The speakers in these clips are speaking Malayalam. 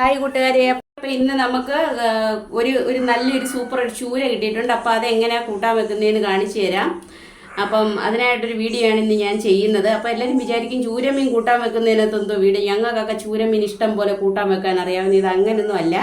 ഹായ് കൂട്ടുകാരെ. അപ്പോൾ ഇന്ന് നമുക്ക് ഒരു ഒരു നല്ലൊരു സൂപ്പർ ഒരു ചൂര കിട്ടിയിട്ടുണ്ട്. അപ്പോൾ അത് എങ്ങനെയാണ് കൂട്ടാൻ വെക്കുന്നതെന്ന് കാണിച്ചു തരാം. അപ്പം അതിനായിട്ടൊരു വീഡിയോ ആണ് ഇന്ന് ഞാൻ ചെയ്യുന്നത്. അപ്പോൾ എല്ലാവരും വിചാരിക്കും ചൂരമീൻ കൂട്ടാൻ വെക്കുന്നതിനകത്ത് എന്തോ വീഡിയോ ഞങ്ങൾക്കൊക്കെ ചൂരമീൻ ഇഷ്ടം പോലെ കൂട്ടാൻ വെക്കാൻ അറിയാവുന്ന ഇത് അങ്ങനെയൊന്നും അല്ല.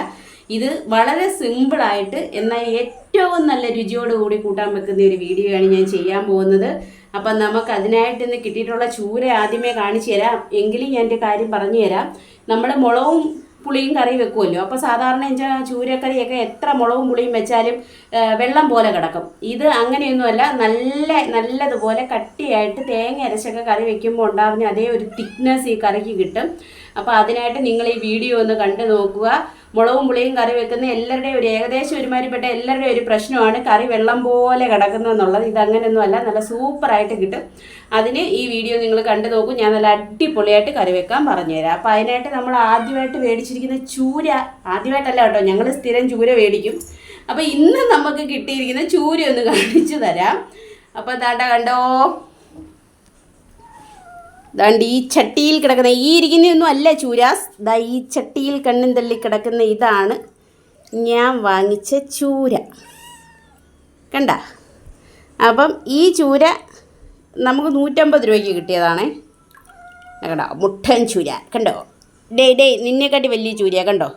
ഇത് വളരെ സിമ്പിളായിട്ട് എന്നാൽ ഏറ്റവും നല്ല രുചിയോടുകൂടി കൂട്ടാൻ വെക്കുന്ന ഒരു വീഡിയോ ആണ് ഞാൻ ചെയ്യാൻ പോകുന്നത്. അപ്പം നമുക്ക് അതിനായിട്ട് ഇന്ന് കിട്ടിയിട്ടുള്ള ചൂര ആദ്യമേ കാണിച്ചു തരാം. എങ്കിലും ഞാൻ എന്റെ കാര്യം പറഞ്ഞു തരാം. നമ്മുടെ മുളകും പുളിയും കറി വെക്കുമല്ലോ അപ്പോൾ സാധാരണ വെച്ചാൽ ചൂരക്കറിയൊക്കെ എത്ര മുളകും പുളിയും വെച്ചാലും വെള്ളം പോലെ കിടക്കും. ഇത് അങ്ങനെയൊന്നുമല്ല നല്ല നല്ലതുപോലെ കട്ടിയായിട്ട് തേങ്ങ അരച്ചൊക്കെ കറി വെക്കുമ്പോൾ ഉണ്ടാകുന്ന അതേ ഒരു തിക്നെസ് ഈ കറിക്ക് കിട്ടും. അപ്പോൾ അതിനായിട്ട് നിങ്ങൾ ഈ വീഡിയോ ഒന്ന് കണ്ടു നോക്കുക. മുളകും പുളിയും കറി വെക്കുന്ന എല്ലാവരുടെയും ഒരു ഏകദേശം ഒരുമാതിരിപ്പെട്ട എല്ലാവരുടെയും ഒരു പ്രശ്നമാണ് കറി വെള്ളം പോലെ കിടക്കുന്നതെന്നുള്ളത് ഇത് അങ്ങനെയൊന്നുമല്ല നല്ല സൂപ്പറായിട്ട് കിട്ടും. അതിന് ഈ വീഡിയോ നിങ്ങൾ കണ്ടു നോക്കും. ഞാൻ നല്ല അടിപൊളിയായിട്ട് കറി വെക്കാൻ പറഞ്ഞുതരാം. അപ്പോൾ അതിനായിട്ട് നമ്മൾ ആദ്യമായിട്ട് മേടിച്ചിരിക്കുന്ന ചൂര ആദ്യമായിട്ടല്ല കേട്ടോ ഞങ്ങൾ സ്ഥിരം ചൂര മേടിക്കും. അപ്പോൾ ഇന്ന് നമുക്ക് കിട്ടിയിരിക്കുന്ന ചൂര ഒന്ന് കാണിച്ചു തരാം. അപ്പോൾ താട്ട കണ്ടോ ദാണ്ട് ഈ ചട്ടിയിൽ കിടക്കുന്ന ഈ ഇരിക്കുന്നൊന്നും അല്ല ചൂരാസ്. ദാ ഈ ചട്ടിയിൽ കണ്ണും തള്ളി കിടക്കുന്ന ഇതാണ് ഞാൻ വാങ്ങിച്ച ചൂര. കണ്ട? അപ്പം ഈ ചൂര നമുക്ക് നൂറ്റമ്പത് രൂപയ്ക്ക് കിട്ടിയതാണേ. കണ്ടോ? മുട്ടൻ ചൂര. കണ്ടോ? ഡേ ഡേ നിന്നെക്കാട്ടി വലിയ ചൂര കണ്ടോ?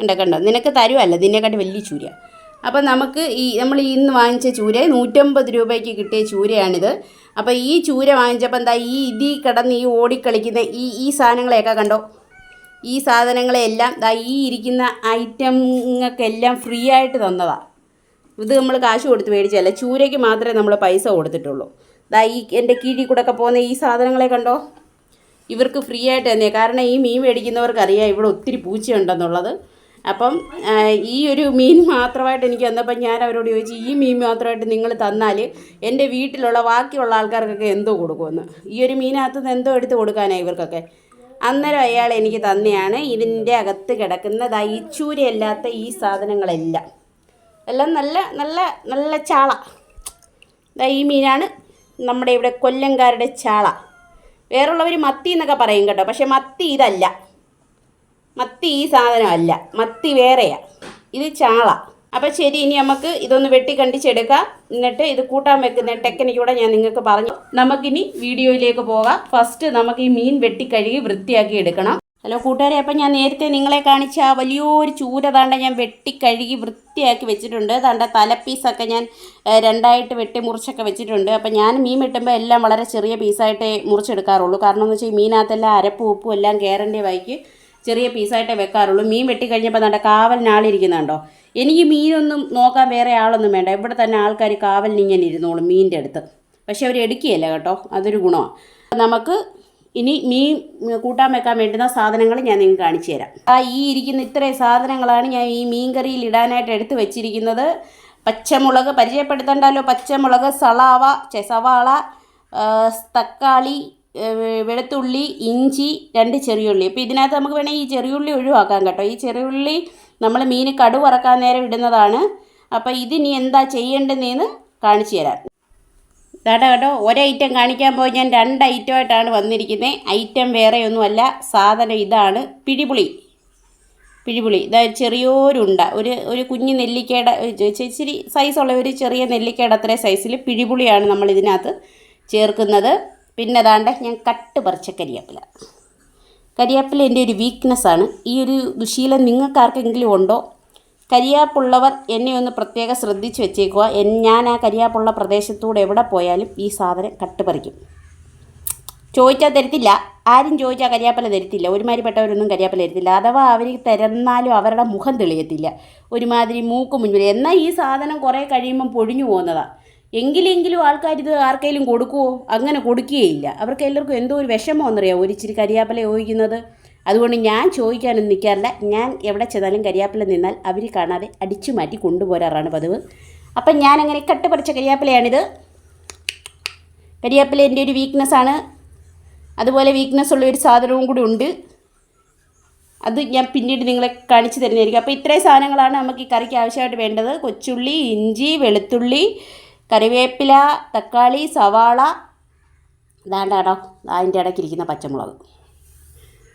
കണ്ടോ കണ്ടോ? നിനക്ക് തരുമല്ല നിന്നെക്കാട്ടി വലിയ ചൂര അപ്പം നമുക്ക് ഈ നമ്മൾ ഇന്ന് വാങ്ങിച്ച ചൂര നൂറ്റമ്പത് രൂപയ്ക്ക് കിട്ടിയ ചൂരയാണിത്. അപ്പോൾ ഈ ചൂര വാങ്ങിച്ചപ്പോൾ എന്താ ഈ ഇതി കിടന്ന് ഈ ഓടിക്കളിക്കുന്ന ഈ ഈ സാധനങ്ങളെയൊക്കെ കണ്ടോ? ഈ സാധനങ്ങളെല്ലാം ദാ ഈ ഇരിക്കുന്ന ഐറ്റങ്ങൾക്കെല്ലാം ഫ്രീ ആയിട്ട് തന്നതാണ് ഇത് നമ്മൾ കാശ് കൊടുത്ത് മേടിച്ചല്ല ചൂരയ്ക്ക് മാത്രമേ നമ്മൾ പൈസ കൊടുത്തിട്ടുള്ളൂ. ദാ ഈ എന്റെ കീഴിൽ കൂടെ ഒക്കെ പോകുന്ന ഈ സാധനങ്ങളെ കണ്ടോ? ഇവർക്ക് ഫ്രീ ആയിട്ട് തന്നെ കാരണം ഈ മീൻ മേടിക്കുന്നവർക്കറിയാം ഇവിടെ ഒത്തിരി പൂച്ചയുണ്ടെന്നുള്ളത്. അപ്പം ഈ ഒരു മീൻ മാത്രമായിട്ട് എനിക്ക് തന്നപ്പോൾ ഞാൻ അവരോട് ചോദിച്ചു ഈ മീൻ മാത്രമായിട്ട് നിങ്ങൾ തന്നാൽ എന്റെ വീട്ടിലുള്ള ബാക്കിയുള്ള ആൾക്കാർക്കൊക്കെ എന്തോ കൊടുക്കുമെന്ന്. ഈ ഒരു മീനകത്ത് നിന്ന് എന്തോ എടുത്ത് കൊടുക്കാനാണ് ഇവർക്കൊക്കെ. അന്നേരം അയാൾ എനിക്ക് തന്നെയാണ് ഇതിന്റെ അകത്ത് കിടക്കുന്ന ദാ ഈ ചൂരയല്ലാത്ത ഈ സാധനങ്ങളെല്ലാം. എല്ലാം നല്ല നല്ല നല്ല ചാള. ഈ മീനാണ് നമ്മുടെ ഇവിടെ കൊല്ലംകാരുടെ ചാള. വേറുള്ളവർ മത്തി എന്നൊക്കെ പറയും കേട്ടോ പക്ഷേ മത്തി ഇതല്ല. മത്തി ഈ സാധനമല്ല മത്തി വേറെയാ. ഇത് ചാള. അപ്പം ശരി ഇനി നമുക്ക് ഇതൊന്ന് വെട്ടി കണ്ടിച്ചെടുക്കാം. എന്നിട്ട് ഇത് കൂട്ടാൻ വെക്കുന്ന ടെക്നിക്കൂടെ ഞാൻ നിങ്ങൾക്ക് പറഞ്ഞു. നമുക്കിനി വീഡിയോയിലേക്ക് പോകാം. ഫസ്റ്റ് നമുക്ക് ഈ മീൻ വെട്ടി കഴുകി വൃത്തിയാക്കി എടുക്കണം. ഹലോ കൂട്ടുകാരെ അപ്പം ഞാൻ നേരത്തെ നിങ്ങളെ കാണിച്ച ആ വലിയൊരു ചൂര താണ്ട ഞാൻ വെട്ടി കഴുകി വൃത്തിയാക്കി വെച്ചിട്ടുണ്ട്. താണ്ട തലപ്പീസൊക്കെ ഞാൻ രണ്ടായിട്ട് വെട്ടി മുറിച്ചൊക്കെ വെച്ചിട്ടുണ്ട്. അപ്പം ഞാൻ മീൻ വെട്ടുമ്പോൾ എല്ലാം വളരെ ചെറിയ പീസായിട്ടേ മുറിച്ചെടുക്കാറുള്ളൂ. കാരണം എന്ന് വെച്ചാൽ ഈ മീനകത്തെല്ലാം അരപ്പും ഉപ്പും എല്ലാം കയറേണ്ടി വൈക്ക് ചെറിയ പീസായിട്ടേ വെക്കാറുള്ളൂ. മീൻ വെട്ടി കഴിഞ്ഞപ്പോൾ നല്ല കാവലിനാളിരിക്കുന്നുണ്ടോ എനിക്ക് മീനൊന്നും നോക്കാൻ വേറെ ആളൊന്നും വേണ്ട. ഇവിടെ തന്നെ ആൾക്കാർ കാവലിനിങ്ങനെ ഇരുന്നോളും മീനിന്റെ അടുത്ത്. പക്ഷെ അവർ എടുക്കുകയല്ല കേട്ടോ. അതൊരു ഗുണമാണ്. നമുക്ക് ഇനി മീൻ കൂട്ടാൻ വെക്കാൻ വേണ്ടുന്ന സാധനങ്ങൾ ഞാൻ നിങ്ങൾക്ക് കാണിച്ചു തരാം. ആ ഈ ഇരിക്കുന്ന ഇത്രയും സാധനങ്ങളാണ് ഞാൻ ഈ മീൻ കറിയിൽ ഇടാനായിട്ട് എടുത്ത് വെച്ചിരിക്കുന്നത്. പച്ചമുളക് പരിചയപ്പെടുത്തണ്ടല്ലോ. പച്ചമുളക് സളാവ ചെസവാള തക്കാളി വെളുത്തുള്ളി ഇഞ്ചി രണ്ട് ചെറിയുള്ളി. അപ്പോൾ ഇതിനകത്ത് നമുക്ക് വേണമെങ്കിൽ ഈ ചെറിയുള്ളി ഒഴിവാക്കാം കേട്ടോ. ഈ ചെറിയുള്ളി നമ്മൾ മീൻ കടു നേരെ നേരം ഇടുന്നതാണ്. അപ്പോൾ ഇതിനി എന്താ ചെയ്യേണ്ടതെന്ന് കാണിച്ചു തരാം. ഇതാട്ടോ കേട്ടോ. ഒരൈറ്റം കാണിക്കാൻ പോയി. ഞാൻ രണ്ട് ഐറ്റമായിട്ടാണ് വന്നിരിക്കുന്നത് ഐറ്റം വേറെയൊന്നുമല്ല. സാധനം ഇതാണ്. പിടിപുളി. പിഴിപുളി ഇതാ ചെറിയൊരുണ്ട ഒരു ഒരു കുഞ്ഞു നെല്ലിക്കയുടെ ഇച്ചിരി സൈസുള്ള ഒരു ചെറിയ നെല്ലിക്കയുടെ അത്രയും സൈസിൽ പിഴിപുളിയാണ് നമ്മൾ ഇതിനകത്ത് ചേർക്കുന്നത്. പിന്നെ അതാണ്ട് ഞാൻ കട്ട് പറിച്ച കരിയാപ്പില. കരിയാപ്പില എന്റെ ഒരു വീക്ക്നെസ്സാണ് ഈ ഒരു ദുശീലം നിങ്ങൾക്ക് ആർക്കെങ്കിലും ഉണ്ടോ? കരിയാപ്പുള്ളവർ എന്നെ ഒന്ന് പ്രത്യേകം ശ്രദ്ധിച്ച് വെച്ചേക്കുക. ഞാൻ ആ കരിയാപ്പുള്ള പ്രദേശത്തൂടെ എവിടെ പോയാലും ഈ സാധനം കട്ട് പറിക്കും. ചോദിച്ചാൽ തരത്തില്ല. ആരും ചോദിച്ചാൽ കരിയാപ്പല തരത്തില്ല. ഒരുമാതിരിപ്പെട്ടവരൊന്നും കരിയാപ്പല തരത്തില്ല. അഥവാ അവർ തരുന്നാലും അവരുടെ മുഖം തെളിയത്തില്ല. ഒരുമാതിരി മൂക്ക് മുൻപിൽ എന്നാൽ ഈ സാധനം കുറേ കഴിയുമ്പം പൊഴിഞ്ഞു പോകുന്നതാണ് എങ്കിലെങ്കിലും ആൾക്കാർ ഇത് ആർക്കെങ്കിലും കൊടുക്കുമോ അങ്ങനെ കൊടുക്കുകയില്ല. അവർക്ക് എല്ലാവർക്കും എന്തോ ഒരു വിഷമമെന്നറിയാമോ ഒരു ഇച്ചിരി കരിയാപ്പല ചോദിക്കുന്നത്. അതുകൊണ്ട് ഞാൻ ചോദിക്കാനൊന്നും നിൽക്കാറില്ല. ഞാൻ എവിടെ ചെന്നാലും കരിയാപ്പല നിന്നാൽ അവർ കാണാതെ അടിച്ചു മാറ്റി കൊണ്ടുപോരാറാണ് പതിവ്. അപ്പം ഞാനങ്ങനെ കട്ട് പറിച്ച കരിയാപ്പലയാണിത്. കരിയാപ്പില എന്റെ ഒരു വീക്ക്നെസ്സാണ് അതുപോലെ വീക്ക്നെസ് ഉള്ള ഒരു സാധനവും കൂടി ഉണ്ട്. അത് ഞാൻ പിന്നീട് നിങ്ങളെ കാണിച്ചു തരുന്നതായിരിക്കും. അപ്പോൾ ഇത്രയും സാധനങ്ങളാണ് നമുക്ക് ഈ കറിക്ക് ആവശ്യമായിട്ട് വേണ്ടത്. കൊച്ചുള്ളി ഇഞ്ചി വെളുത്തുള്ളി കറിവേപ്പില തക്കാളി സവാള. ദാണ്ടാടോ അതിന്റെ ഇടയ്ക്കിരിക്കുന്ന പച്ചമുളക്.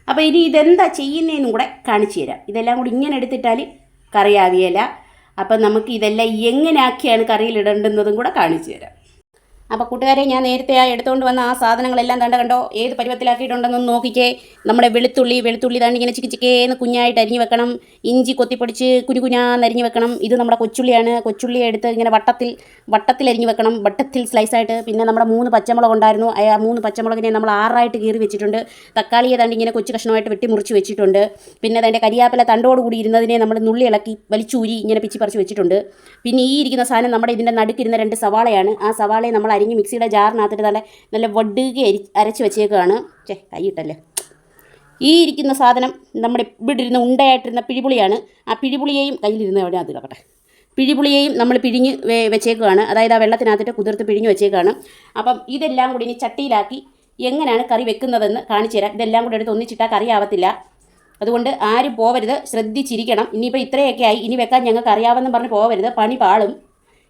അപ്പോൾ ഇനി ഇതെന്താ ചെയ്യുന്നതെന്നും കൂടെ കാണിച്ചു തരാം. ഇതെല്ലാം കൂടി ഇങ്ങനെ എടുത്തിട്ടാൽ കറിയാവിയല അപ്പം നമുക്ക് ഇതെല്ലാം എങ്ങനെയാക്കിയാണ് കറിയിലിടേണ്ടുന്നതും കൂടെ കാണിച്ചു തരാം. അപ്പോൾ കൂട്ടുകാരെ ഞാൻ നേരത്തെ ആ എടുത്തുകൊണ്ട് വന്ന ആ സാധനങ്ങളെല്ലാം തണ്ട കണ്ടോ? ഏത് പരുവത്തിലാക്കിയിട്ടുണ്ടെന്നൊന്ന് നോക്കിക്കേ. നമ്മുടെ വെളുത്തുള്ളി വെളുത്തുള്ളി താണ്ട് ഇങ്ങനെ ചിക്കി ചിക്കേന്ന് കുഞ്ഞായിട്ട് അരിഞ്ഞു വെക്കണം. ഇഞ്ചി കൊത്തിപ്പൊടിച്ച് കുഞ്ഞു കുഞ്ഞാന്ന് അരിഞ്ഞ് വെക്കണം. ഇത് നമ്മുടെ കൊച്ചുള്ളിയാണ്. കൊച്ചുള്ളി എടുത്ത് ഇങ്ങനെ വട്ടത്തിൽ വട്ടത്തിൽ അരിഞ്ഞു വെക്കണം. വട്ടത്തിൽ സ്ലൈസായിട്ട് പിന്നെ നമ്മുടെ മൂന്ന് പച്ചമുളക് ഉണ്ടായിരുന്നു. ആ മൂന്ന് പച്ചമുളകിനെ നമ്മൾ ആറായിട്ട് കീറി വെച്ചിട്ടുണ്ട്. തക്കാളിയെ തണ്ട് ഇങ്ങനെ കൊച്ചു കഷ്ണമായിട്ട് വെട്ടി മുറിച്ച് വെച്ചിട്ടുണ്ട്. പിന്നെ അതിന്റെ കരിയാപ്പില തണ്ടോടുകൂടി ഇരുന്നതിനെ നമ്മൾ നുള്ളി ഇളക്കി വലിച്ചൂരി ഇങ്ങനെ പിച്ചി പറിച്ച് വെച്ചിട്ടുണ്ട്. പിന്നെ ഈ ഇരിക്കുന്ന സാധനം നമ്മുടെ ഇതിന്റെ നടുക്കിരുന്ന രണ്ട് സവാളയാണ്. ആ സവാളയെ നമ്മൾ അരിഞ്ഞ് മിക്സിയുടെ ജാറിനകത്തിട്ട് നല്ല നല്ല വടുകെ അരി അരച്ച് വെച്ചേക്കുകയാണ് ചേ കൈയിട്ടല്ലേ? ഈ ഇരിക്കുന്ന സാധനം നമ്മുടെ ഇവിടെ ഇരുന്ന ഉണ്ടയായിട്ടിരുന്ന പിഴിപുളിയാണ്. ആ പിഴിപുളിയെയും കയ്യിലിരുന്ന് എവിടെ അത് കിടക്കട്ടെ പിഴിപുളിയെയും നമ്മൾ പിഴിഞ്ഞ് വെച്ചേക്കുകയാണ് അതായത് ആ വെള്ളത്തിനകത്തിട്ട് കുതിർത്ത് പിഴിഞ്ഞ് വെച്ചേക്കുകയാണ് അപ്പം ഇതെല്ലാം കൂടി ഇനി ചട്ടിയിലാക്കി എങ്ങനെയാണ് കറി വെക്കുന്നതെന്ന് കാണിച്ചു തരാം. ഇതെല്ലാം കൂടി എടുത്ത് ഒന്നിച്ചിട്ടാൽ കറി ആവത്തില്ല. അതുകൊണ്ട് ആരും പോവരുത്. ശ്രദ്ധിച്ചിരിക്കണം. ഇനിയിപ്പോൾ ഇത്രയൊക്കെ ആയി. ഇനി വെക്കാൻ ഞങ്ങൾക്ക് അറിയാമെന്ന് പറഞ്ഞ് പോവരുത്. പണി പാളും.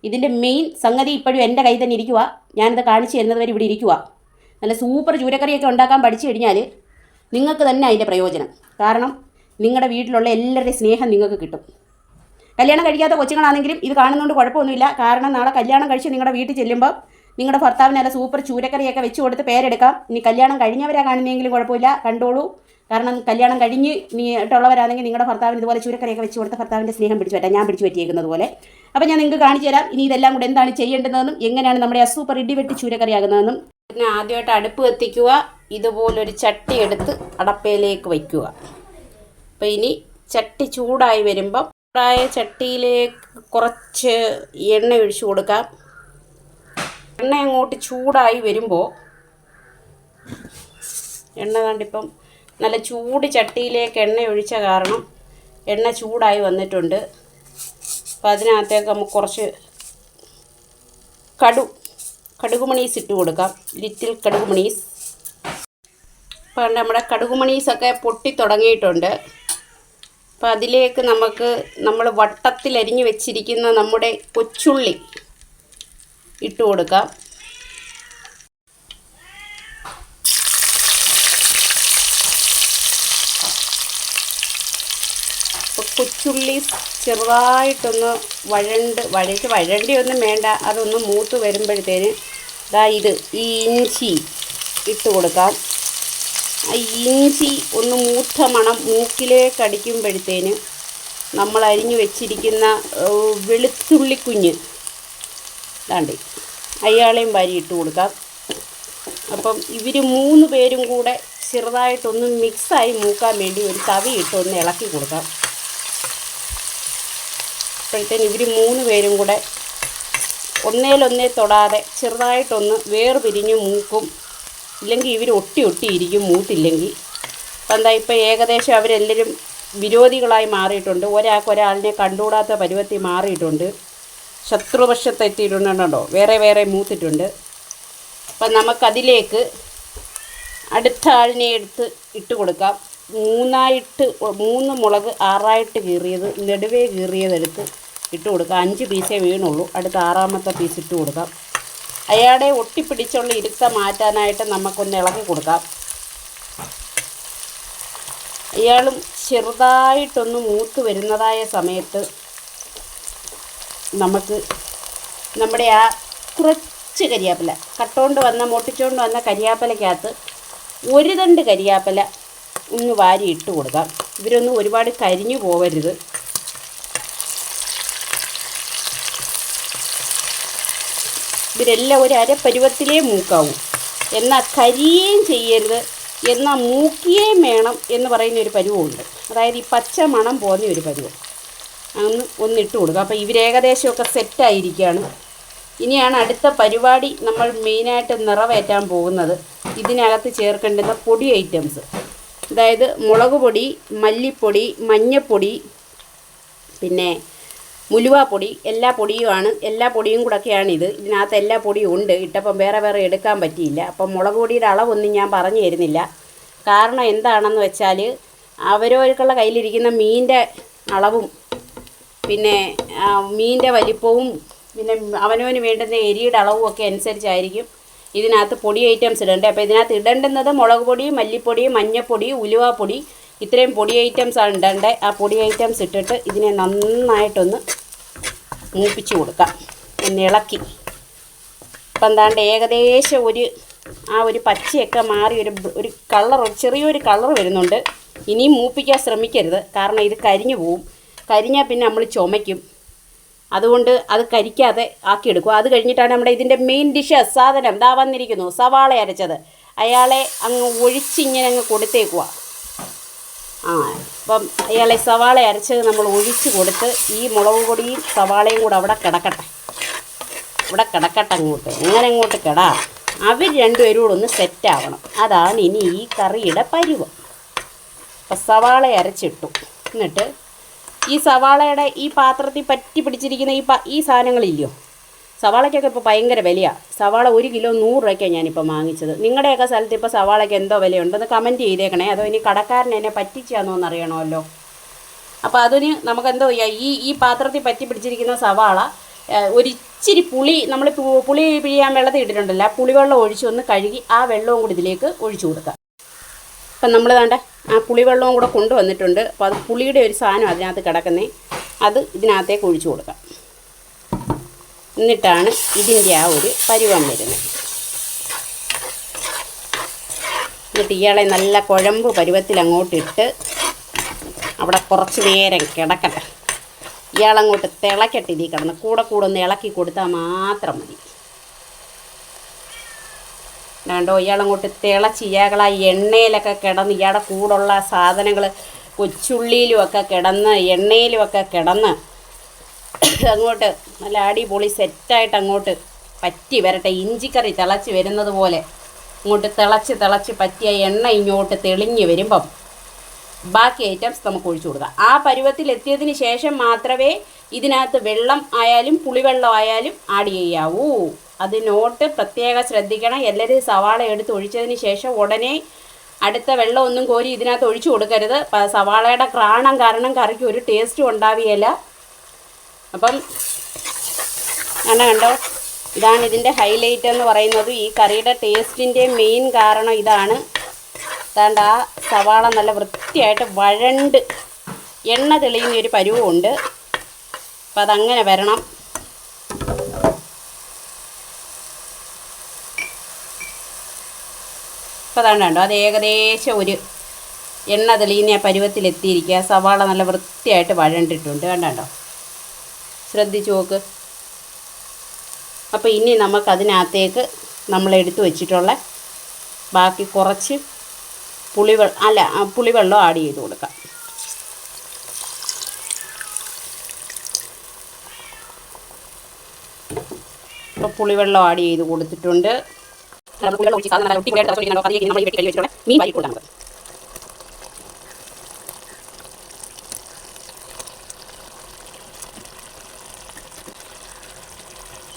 ഇതിന്റെ മെയിൻ സംഗതി ഇപ്പോഴും എന്റെ കയ്യിൽ തന്നെ ഇരിക്കുക ഞാനിത് കാണിച്ചു തരുന്നത് വരെ ഇവിടെ ഇരിക്കുക നല്ല സൂപ്പർ ചൂരക്കറിയൊക്കെ ഉണ്ടാക്കാൻ പഠിച്ചു കഴിഞ്ഞാൽ നിങ്ങൾക്ക് തന്നെ അതിന്റെ പ്രയോജനം. കാരണം നിങ്ങളുടെ വീട്ടിലുള്ള എല്ലാവരുടെയും സ്നേഹം നിങ്ങൾക്ക് കിട്ടും. കല്യാണം കഴിക്കാത്ത കൊച്ചുങ്ങളാണെങ്കിലും ഇത് കാണുന്നതുകൊണ്ട് കുഴപ്പമൊന്നുമില്ല. കാരണം നാളെ കല്യാണം കഴിച്ച് നിങ്ങളുടെ വീട്ടിൽ ചെല്ലുമ്പോൾ നിങ്ങളുടെ ഭർത്താവിന് നല്ല സൂപ്പർ ചൂരക്കറിയൊക്കെ വെച്ച് കൊടുത്ത് പേരെടുക്കാം. ഇനി കല്യാണം കഴിഞ്ഞവരാ കാണുന്നതെങ്കിലും കുഴപ്പമില്ല. കണ്ടോളൂ. കാരണം കല്യാണം കഴിഞ്ഞ് നീട്ടുള്ളവരാണെങ്കിൽ നിങ്ങളുടെ ഭർത്താവിന് ഇതുപോലെ ചൂരക്കറിയൊക്കെ വെച്ച് കൊടുത്ത ഭർത്താവിന്റെ സ്നേഹം പിടിച്ചു പറ്റാം ഞാൻ പിടിച്ചു പറ്റിയേക്കുന്നത് പോലെ. അപ്പോൾ ഞാൻ നിങ്ങൾക്ക് കാണിച്ചു തരാം ഇനി ഇതെല്ലാം കൂടെ എന്താണ് ചെയ്യേണ്ടതെന്നും എങ്ങനെയാണ് നമ്മുടെ ആ സൂപ്പർ ഇടിവെട്ടി ചൂരക്കറിയാകുന്നതെന്നും പിന്നെ ആദ്യമായിട്ട് അടുപ്പ് കത്തിക്കുക ഇതുപോലൊരു ചട്ടി എടുത്ത് അടപ്പയിലേക്ക് വയ്ക്കുക. അപ്പോൾ ഇനി ചട്ടി ചൂടായി വരുമ്പം ചൂടായ ചട്ടിയിലേക്ക് കുറച്ച് എണ്ണ ഒഴിച്ചു കൊടുക്കാം. എണ്ണ അങ്ങോട്ട് ചൂടായി വരുമ്പോൾ എണ്ണ കണ്ടിപ്പം നല്ല ചൂട് ചട്ടിയിലേക്ക് എണ്ണ ഒഴിച്ച കാരണം എണ്ണ ചൂടായി വന്നിട്ടുണ്ട്. അപ്പം അതിനകത്തേക്ക് നമുക്ക് കുറച്ച് കടു കടുകുമണീസ് ഇട്ട് കൊടുക്കാം. ലിറ്റിൽ കടുകുമണീസ് അപ്പം നമ്മുടെ കടുകുമണീസൊക്കെ പൊട്ടി തുടങ്ങിയിട്ടുണ്ട്. അപ്പം അതിലേക്ക് നമുക്ക് നമ്മൾ വട്ടത്തിൽ അരിഞ്ഞു വെച്ചിരിക്കുന്ന നമ്മുടെ കൊച്ചുള്ളി ഇട്ട് കൊടുക്കാം. അപ്പോൾ കൊച്ചുള്ളി ചെറുതായിട്ടൊന്ന് വഴണ്ട് വഴച്ച് വഴണ്ടിയൊന്നും വേണ്ട. അതൊന്ന് മൂത്ത് വരുമ്പോഴത്തേന് ഇതാ ഇത് ഈ ഇഞ്ചി ഇട്ട് കൊടുക്കാം. ഇഞ്ചി ഒന്ന് മൂത്ത മണം മൂക്കിലേക്ക് അടിക്കുമ്പോഴത്തേന് നമ്മൾ അരിഞ്ഞു വെച്ചിരിക്കുന്ന വെളുത്തുള്ളിക്കുഞ്ഞ് ഇതാണ്ട് അയാളെയും വാരി ഇട്ട് കൊടുക്കാം. അപ്പം ഇവർ മൂന്ന് പേരും കൂടെ ചെറുതായിട്ടൊന്ന് മിക്സായി മൂക്കാൻ വേണ്ടി ഒരു തവി ഇട്ട് ഒന്ന് ഇളക്കി കൊടുക്കാം. അപ്പോഴത്തേന് ഇവർ മൂന്ന് പേരും കൂടെ ഒന്നേലൊന്നേ തൊടാതെ ചെറുതായിട്ടൊന്ന് വേർപിരിഞ്ഞ് മൂക്കും. ഇല്ലെങ്കിൽ ഇവർ ഒട്ടി ഒട്ടിയിരിക്കും മൂത്തില്ലെങ്കിൽ. അപ്പം എന്താ ഇപ്പോൾ ഏകദേശം അവരെല്ലാവരും വിരോധികളായി മാറിയിട്ടുണ്ട്. ഒരാൾക്ക് ഒരാളിനെ കണ്ടുകൂടാത്ത പരുവത്തിൽ മാറിയിട്ടുണ്ട്. ശത്രുപക്ഷത്തെത്തിയിട്ടുണ്ടോ വേറെ വേറെ മൂത്തിട്ടുണ്ട്. അപ്പം നമുക്കതിലേക്ക് അടുത്ത ആളിനെ എടുത്ത് ഇട്ട് കൊടുക്കാം മൂന്നായിട്ട് മൂന്ന് മുളക് ആറായിട്ട് കീറിയത് നെടുവേ കീറിയതെടുത്ത് ഇട്ട് കൊടുക്കാം. അഞ്ച് പീസേ വീണുള്ളൂ. അടുത്ത ആറാമത്തെ പീസ് ഇട്ട് കൊടുക്കാം. അയാളെ ഒട്ടിപ്പിടിച്ചുള്ള ഇരുത്ത മാറ്റാനായിട്ട് നമുക്കൊന്ന് ഇളക്കി കൊടുക്കാം. അയാളും ചെറുതായിട്ടൊന്ന് മൂത്ത് വരുന്നതായ സമയത്ത് നമുക്ക് നമ്മുടെ ആ കുറച്ച് കരിയാപ്പില കട്ടോണ്ട് വന്ന പൊട്ടിച്ചോണ്ട് വന്ന കരിയാപ്പിലക്കകത്ത് ഒരു തണ്ട് കരിയാപ്പില ഒന്ന് വാരി ഇട്ട് കൊടുക്കാം. ഇവരൊന്നും ഒരുപാട് കരിഞ്ഞു പോവരുത്. ഇവരെല്ലാം ഒരു അരപ്പരുവത്തിലേ മൂക്കാവും. എന്നാൽ കരിയേം ചെയ്യരുത്. എന്നാൽ മൂക്കിയേം വേണം എന്ന് പറയുന്ന ഒരു പരുവമുണ്ട് അതായത് ഈ പച്ച മണം പോകുന്ന ഒരു പരുവം. ഒന്ന് ഒന്നിട്ട് കൊടുക്കുക അപ്പോൾ ഇവർ ഏകദേശമൊക്കെ സെറ്റായിരിക്കുകയാണ് ഇനിയാണ് അടുത്ത പരിപാടി നമ്മൾ മെയിനായിട്ട് നിറവേറ്റാൻ പോകുന്നത്. ഇതിനകത്ത് ചേർക്കേണ്ടുന്ന പൊടി ഐറ്റംസ് അതായത് മുളക് പൊടി മല്ലിപ്പൊടി മഞ്ഞപ്പൊടി പിന്നെ മുലുവാപ്പൊടി എല്ലാ പൊടിയുമാണ്. എല്ലാ പൊടിയും കൂടെയൊക്കെയാണ് ഇത്. ഇതിനകത്ത് എല്ലാ പൊടിയും ഉണ്ട്. ഇട്ടപ്പം വേറെ വേറെ എടുക്കാൻ പറ്റിയില്ല. അപ്പം മുളക് പൊടിയുടെ അളവൊന്നും ഞാൻ പറഞ്ഞു തരുന്നില്ല. കാരണം എന്താണെന്ന് വെച്ചാൽ അവരവർക്കുള്ള കയ്യിലിരിക്കുന്ന മീനിന്റെ അളവും പിന്നെ മീന്റെ വലിപ്പവും പിന്നെ അവനവന് വേണ്ടുന്ന എരിയുടെ അളവും ഒക്കെ അനുസരിച്ചായിരിക്കും. ഇതിനകത്ത് പൊടി ഐറ്റംസ് ഇടണ്ടേ? അപ്പോൾ ഇതിനകത്ത് ഇടേണ്ടുന്നത് മുളക് പൊടി മല്ലിപ്പൊടി മഞ്ഞൾപ്പൊടി ഉലുവാപ്പൊടി. ഇത്രയും പൊടി ഐറ്റംസ് ആണ് ഇടേണ്ടത് ആ പൊടി ഐറ്റംസ് ഇട്ടിട്ട് ഇതിനെ നന്നായിട്ടൊന്ന് മൂപ്പിച്ച് കൊടുക്കാം. ഒന്ന് ഇളക്കി. ഇപ്പം എന്താണ്ട് ഏകദേശം ഒരു ആ ഒരു പച്ചയൊക്കെ മാറി ഒരു ഒരു കളർ ചെറിയൊരു കളർ വരുന്നുണ്ട്. ഇനിയും മൂപ്പിക്കാൻ ശ്രമിക്കരുത്. കാരണം ഇത് കരിഞ്ഞു പോവും. കരിഞ്ഞാൽ പിന്നെ നമ്മൾ ചുമയ്ക്കും. അതുകൊണ്ട് അത് കരിക്കാതെ ആക്കിയെടുക്കും അത് കഴിഞ്ഞിട്ടാണ് നമ്മുടെ ഇതിന്റെ മെയിൻ ഡിഷ് സാധനം ദാ വന്നിരിക്കുന്നു സവാള അരച്ചത്. അയാളെ അങ്ങ് ഒഴിച്ചിങ്ങനെ അങ്ങ് കൊടുത്തേക്കുക. ആ അപ്പം അയാളെ സവാള അരച്ചത് നമ്മൾ ഒഴിച്ച് കൊടുത്ത് ഈ മുളക് പൊടിയും സവാളയും കൂടെ അവിടെ കിടക്കട്ടെ. ഇവിടെ കിടക്കട്ടെ അങ്ങോട്ട്. അങ്ങനെ അങ്ങോട്ട് കിടാ. അവർ രണ്ടുപേരും കൂടെ ഒന്ന് സെറ്റാവണം അതാണ് ഇനി ഈ കറിയുടെ പരുവം. അപ്പം സവാള അരച്ചിട്ടു. എന്നിട്ട് ഈ സവാളയുടെ ഈ പാത്രത്തിൽ പറ്റി പിടിച്ചിരിക്കുന്ന ഈ ഈ സാധനങ്ങളില്ലയോ? സവാളയ്ക്കൊക്കെ ഇപ്പോൾ ഭയങ്കര വിലയാണ് സവാള ഒരു കിലോ നൂറ് രൂപയ്ക്കാണ് ഞാനിപ്പോൾ വാങ്ങിച്ചത്. നിങ്ങളുടെയൊക്കെ സ്ഥലത്ത് ഇപ്പോൾ സവാളയ്ക്ക് എന്തോ വിലയുണ്ടെന്ന് കമന്റ് ചെയ്തേക്കണേ. അതോ ഇനി കടക്കാരൻ എന്നെ പറ്റിച്ചാന്നോ എന്നറിയണമല്ലോ. അപ്പോൾ അതിന് നമുക്ക് എന്തോ ചെയ്യാം? ഈ ഈ പാത്രത്തിൽ പറ്റി പിടിച്ചിരിക്കുന്ന സവാള ഒരിച്ചിരി പുളി നമ്മൾ പുളി പിഴിയാൻ വെള്ളത്തിൽ ഇട്ടിട്ടുണ്ടല്ലോ. ആ പുളിവെള്ളം ഒഴിച്ച് ഒന്ന് കഴുകി ആ വെള്ളവും കൂടി ഇതിലേക്ക് ഒഴിച്ചു കൊടുക്കാം അപ്പം നമ്മൾ വേണ്ട ആ പുളിവെള്ളവും കൂടെ കൊണ്ടുവന്നിട്ടുണ്ട്. അപ്പോൾ അത് പുളിയുടെ ഒരു സാധനം അതിനകത്ത് കിടക്കുന്നേ. അത് ഇതിനകത്തേക്ക് ഒഴിച്ചു കൊടുക്കാം. എന്നിട്ടാണ് ഇതിന്റെ ആ ഒരു പരുവം വരുന്നത്. എന്നിട്ട് ഇയാളെ നല്ല കുഴമ്പ് പരുവത്തിൽ അങ്ങോട്ടിട്ട് അവിടെ കുറച്ച് നേരം കിടക്കട്ടെ. ഇയാളങ്ങോട്ട് തിളക്കട്ടെ ഇതിൽ കിടന്ന്. കൂടെ കൂടെ ഒന്ന് ഇളക്കി കൊടുത്താൽ മാത്രം മതി. കണ്ടോ ഇയാളങ്ങോട്ട് തിളച്ച് ഇയാൾ എണ്ണയിലൊക്കെ കിടന്ന് ഇയാളുടെ കൂടുള്ള സാധനങ്ങൾ കൊച്ചുള്ളിയിലും ഒക്കെ കിടന്ന് എണ്ണയിലും ഒക്കെ കിടന്ന് അങ്ങോട്ട് നല്ല അടിപൊളി സെറ്റായിട്ട് അങ്ങോട്ട് പറ്റി വരട്ടെ. ഇഞ്ചിക്കറി തിളച്ച് വരുന്നത് പോലെ അങ്ങോട്ട് തിളച്ച് തിളച്ച് പറ്റിയ എണ്ണ ഇങ്ങോട്ട് തെളിഞ്ഞ് വരുമ്പം ബാക്കി ഐറ്റംസ് നമുക്ക് ഒഴിച്ചു കൊടുക്കാം. ആ പരുവത്തിൽ എത്തിയതിന് ശേഷം മാത്രമേ ഇതിനകത്ത് വെള്ളം ആയാലും പുളിവെള്ളം ആയാലും ആഡ് ചെയ്യാവൂ. അതിനോട്ട് പ്രത്യേകം ശ്രദ്ധിക്കണം. എല്ലാവരും സവാള എടുത്ത് ഒഴിച്ചതിന് ശേഷം ഉടനെ അടുത്ത വെള്ളം ഒന്നും കോരി ഇതിനകത്ത് ഒഴിച്ചു കൊടുക്കരുത്. സവാളയുടെ ക്രാണം കാരണം കറിക്ക് ഒരു ടേസ്റ്റും ഉണ്ടാവുകയില്ല. അപ്പം കണ്ട കണ്ടോ? ഇതാണ് ഇതിന്റെ ഹൈലൈറ്റ് എന്ന് പറയുന്നത്. ഈ കറിയുടെ ടേസ്റ്റിന്റെ മെയിൻ കാരണം ഇതാണ്. അതാണ്ട് ആ സവാള നല്ല വൃത്തിയായിട്ട് വഴണ്ട്. എണ്ണ തെളിയുന്ന ഒരു പരുവമുണ്ട്. അപ്പം അതങ്ങനെ വരണം. അപ്പം അതാണ്ട് കണ്ടോ? അത് ഏകദേശം ഒരു എണ്ണ തെളിയുന്ന ആ പരുവത്തിലെത്തിയിരിക്കുക. സവാള നല്ല വൃത്തിയായിട്ട് വഴണ്ടിട്ടുണ്ട്. കണ്ടോ? ശ്രദ്ധിച്ചു നോക്ക്. അപ്പോൾ ഇനി നമുക്കതിനകത്തേക്ക് നമ്മൾ എടുത്തു വച്ചിട്ടുള്ള ബാക്കി കുറച്ച് പുളിവെ അല്ല പുളിവെള്ളം ആഡ് ചെയ്ത് കൊടുക്കാം. അപ്പോൾ പുളിവെള്ളം ആഡ് ചെയ്ത് കൊടുത്തിട്ടുണ്ട്.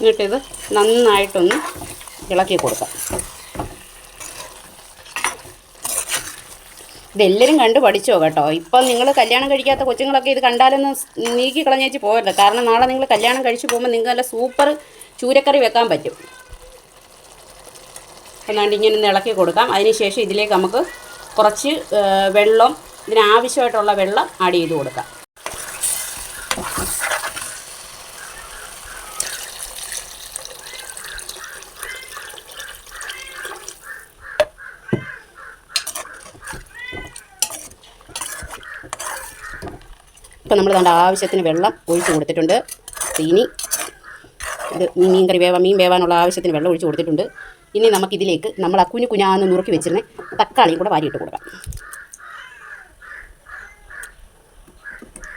എന്നിട്ടിത് നന്നായിട്ടൊന്ന് ഇളക്കി കൊടുക്കാം. ഇതെല്ലാവരും കണ്ട് പഠിച്ചോ കേട്ടോ? ഇപ്പം നിങ്ങൾ കല്യാണം കഴിക്കാത്ത കൊച്ചുങ്ങളൊക്കെ ഇത് കണ്ടാലൊന്ന് നീക്കി കളഞ്ഞേച്ച് പോകരുത്. കാരണം നാളെ നിങ്ങൾ കല്യാണം കഴിച്ച് പോകുമ്പോൾ നിങ്ങൾക്ക് നല്ല സൂപ്പർ ചൂരക്കറി വെക്കാൻ പറ്റും. എന്നാണ്ട് ഇങ്ങനെ ഒന്ന് ഇളക്കി കൊടുക്കാം. അതിനുശേഷം ഇതിലേക്ക് നമുക്ക് കുറച്ച് വെള്ളം ഇതിനാവശ്യമായിട്ടുള്ള വെള്ളം ആഡ് ചെയ്ത് കൊടുക്കാം. ഇപ്പം നമ്മൾ വേണ്ട ആവശ്യത്തിന് വെള്ളം ഒഴിച്ച് കൊടുത്തിട്ടുണ്ട്. ഇനി ഇത് മീൻ കറി വേവാൻ മീൻ വേവാനുള്ള ആവശ്യത്തിന് വെള്ളം ഒഴിച്ച് കൊടുത്തിട്ടുണ്ട്. ഇനി നമുക്കിതിലേക്ക് നമ്മൾ ആ കുഞ്ഞു കുഞ്ഞാന്ന് നുറുക്കി വെച്ചിരുന്ന തക്കാളിയും കൂടെ വാരിയിട്ട് കൊടുക്കാം.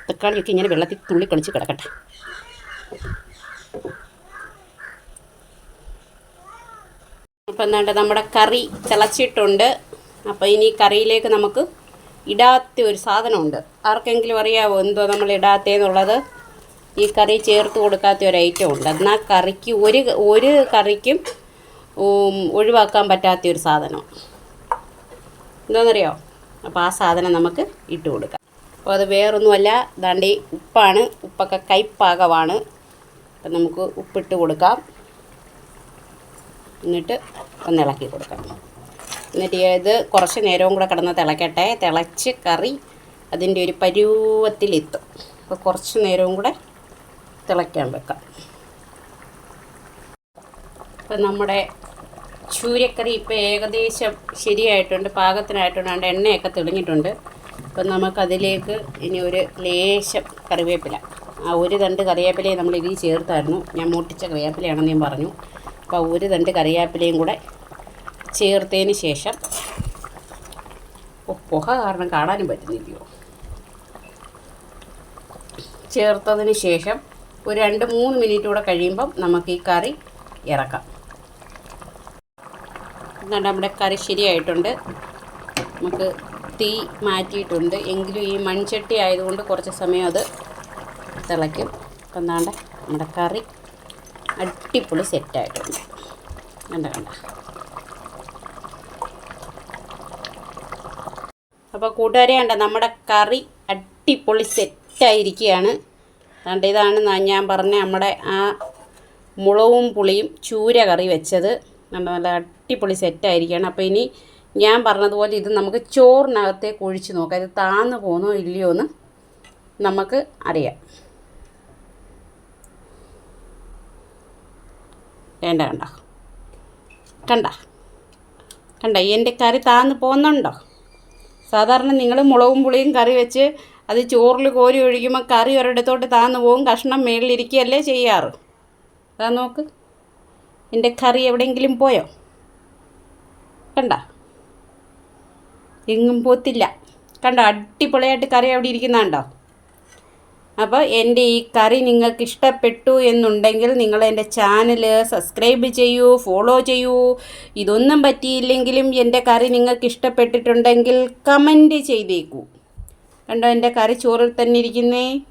തക്കാളിയൊക്കെ ഇങ്ങനെ വെള്ളത്തിൽ തുള്ളി കളിച്ച് കിടക്കട്ടെ. അപ്പം എന്താണ്ട് നമ്മുടെ കറി തിളച്ചിട്ടുണ്ട്. അപ്പോൾ ഇനി കറിയിലേക്ക് നമുക്ക് ഇടാത്ത ഒരു സാധനമുണ്ട്. ആർക്കെങ്കിലും അറിയാവോ എന്തോ നമ്മൾ ഇടാത്തേന്നുള്ളത്? ഈ കറി ചേർത്ത് കൊടുക്കാത്ത ഒരു ഐറ്റം ഉണ്ട്. എന്നാൽ കറിക്ക് ഒരു ഒരു കറിക്കും ഒഴിവാക്കാൻ പറ്റാത്ത ഒരു സാധനം. എന്താണെന്നറിയോ അപ്പോൾ ആ സാധനം നമുക്ക് ഇട്ട് കൊടുക്കാം. അപ്പോൾ അത് വേറൊന്നുമല്ല ദാണ്ടി ഉപ്പാണ് ഉപ്പൊക്കെ കൈപ്പാകമാണ് അപ്പം നമുക്ക് ഉപ്പിട്ട് കൊടുക്കാം. എന്നിട്ട് ഒന്ന് ഇളക്കി കൊടുക്കാം. എന്നിട്ട് ഇത് കുറച്ച് നേരവും കൂടെ കിടന്ന് തിളക്കട്ടെ. തിളച്ച് കറി അതിന്റെ ഒരു പരുവത്തിലെത്തും. അപ്പോൾ കുറച്ച് നേരവും കൂടെ തിളയ്ക്കാൻ വെക്കാം. അപ്പം നമ്മുടെ ചൂരക്കറി ഇപ്പോൾ ഏകദേശം ശരിയായിട്ടുണ്ട് പാകത്തിനായിട്ടുണ്ട്. എണ്ണയൊക്കെ തെളിഞ്ഞിട്ടുണ്ട്. അപ്പം നമുക്കതിലേക്ക് ഇനി ഒരു ലേശം കറിവേപ്പില. ആ ഒരു തണ്ട് കറിവേപ്പിലയും നമ്മൾ ഇതിൽ ചേർത്തായിരുന്നു. ഞാൻ മൂട്ടിച്ച കറിവേപ്പിലയാണെന്ന് ഞാൻ പറഞ്ഞു. അപ്പോൾ ഒരു തണ്ട് കറിവേപ്പിലയും കൂടെ ചേർത്തതിന് ശേഷം പുക കാരണം കാണാനും പറ്റുന്നില്ലയോ? ചേർത്തതിന് ശേഷം ഒരു രണ്ട് മൂന്ന് മിനിറ്റ് കൂടെ കഴിയുമ്പം നമുക്ക് ഈ കറി ഇറക്കാം. എന്നിട്ട് നമ്മുടെ കറി ശരിയായിട്ടുണ്ട് നമുക്ക് തീ മാറ്റിയിട്ടുണ്ട്. എങ്കിലും ഈ മൺചട്ടി ആയതുകൊണ്ട് കുറച്ച് സമയം അത് തിളയ്ക്കും. അപ്പം എന്താണ്ട് നമ്മുടെ കറി അടിപൊളി സെറ്റായിട്ടുണ്ട് കണ്ട കണ്ട? അപ്പോൾ കൂട്ടുകാരെ കണ്ട നമ്മുടെ കറി അടിപൊളി സെറ്റായിരിക്കുകയാണ് അതുകൊണ്ട് ഇതാണ് ഞാൻ പറഞ്ഞ നമ്മുടെ ആ മുളകും പുളിയും ചൂര കറി വെച്ചത്. നല്ല നല്ല അടിപൊളി സെറ്റായിരിക്കുകയാണ്. അപ്പോൾ ഇനി ഞാൻ പറഞ്ഞതുപോലെ ഇത് നമുക്ക് ചോറിനകത്തേക്ക് ഒഴിച്ച് നോക്കാം. ഇത് താന്ന് പോകുന്നോ ഇല്ലയോ എന്ന് നമുക്ക് അറിയാം. വേണ്ട കണ്ട കണ്ട കണ്ട എന്റെ കറി താന്ന് പോകുന്നുണ്ടോ സാധാരണ നിങ്ങൾ മുളകും പുളിയും കറി വെച്ച് അത് ചോറിൽ കോരി ഒഴിക്കുമ്പോൾ കറി ഒരിടത്തോട്ട് താന്ന് പോകും കഷ്ണം മേളിലിരിക്കുകയല്ലേ ചെയ്യാറ്? അതാ നോക്ക്. എന്റെ കറി എവിടെയെങ്കിലും പോയോ? കണ്ട? എങ്ങും പോത്തില്ല. കണ്ടോ? അടിപൊളിയായിട്ട് കറി അവിടെ ഇരിക്കുന്നുണ്ടോ? അപ്പോൾ എന്റെ ഈ കറി നിങ്ങൾക്ക് ഇഷ്ടപ്പെട്ടു എന്നുണ്ടെങ്കിൽ നിങ്ങൾ എന്റെ ചാനൽ സബ്സ്ക്രൈബ് ചെയ്യൂ ഫോളോ ചെയ്യൂ. ഇതൊന്നും പറ്റിയില്ലെങ്കിലും എന്റെ കറി നിങ്ങൾക്ക് ഇഷ്ടപ്പെട്ടിട്ടുണ്ടെങ്കിൽ കമന്റ് ചെയ്തേക്കൂ. കണ്ടോ? എന്റെ കറി ചോറിൽ തന്നെ ഇരിക്കുന്നേ.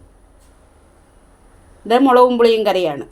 ഇത് മുളകും പുളിയും കറിയാണ്.